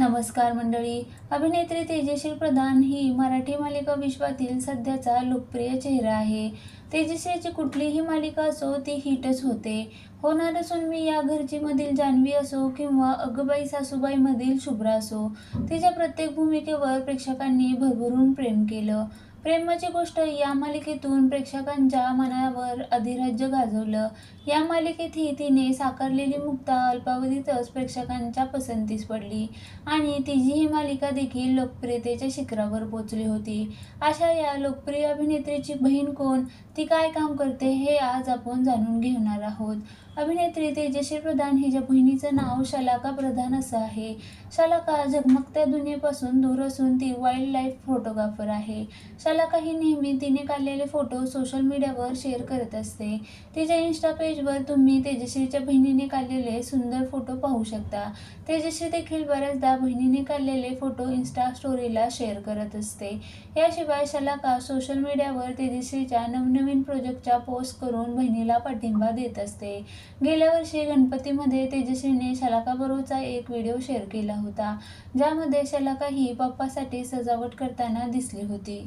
नमस्कार मंडळी. अभिनेत्री तेजश्री प्रधान ही मराठी मालिका विश्वातील सध्याचा लोकप्रिय चेहरा आहे. तेजश्रीची कुठलीही मालिका असो ती हिटच होते. होणार असून मी या घरचीमधील जान्हवी असो किंवा अगबाई सासूबाईमधील शुभ्रा असो तिच्या प्रत्येक भूमिकेवर प्रेक्षकांनी भरभरून प्रेम केलं. प्रेमाची गोष्ट या मालिकेतून प्रेक्षकांच्या मनावर अधिराज्य गाजवलं. या मालिकेतही तिने साकारलेली मुक्ता अल्पावधीतच प्रेक्षकांच्या पसंतीस पडली आणि तिची ही मालिका देखील लोकप्रियतेच्या शिखरावर पोचली होती. अशा या लोकप्रिय अभिनेत्रीची बहीण कोण ती काय काम करते हे आज आपण जाणून घेणार आहोत. अभिनेत्री तेजश्री प्रधान हिच्या बहिणीचं नाव शलाका प्रधान असं आहे. शलाका झगमगत्या दुनियेपासून दूर असून ती वाईल्ड लाईफ फोटोग्राफर आहे. शलाका ही नेहमी तिने काढलेले फोटो सोशल मीडियावर शेअर करत असते. तिच्या इन्स्टा पेजवर तुम्ही तेजश्रीच्या बहिणीने काढलेले सुंदर फोटो पाहू शकता. तेजश्री देखील बऱ्याचदा बहिणीने काढलेले फोटो इन्स्टा स्टोरीला शेअर करत असते. याशिवाय शलाका सोशल मीडियावर तेजश्रीच्या नवनवीन प्रोजेक्टच्या पोस्ट करून बहिणीला पाठिंबा देत असते. गेल्या वर्षी गणपतीमध्ये तेजश्रीने शलाकाबरोबरचा एक व्हिडिओ शेअर केला होता ज्यामध्ये शलाका ही पप्पासाठी सजावट करताना दिसली होती.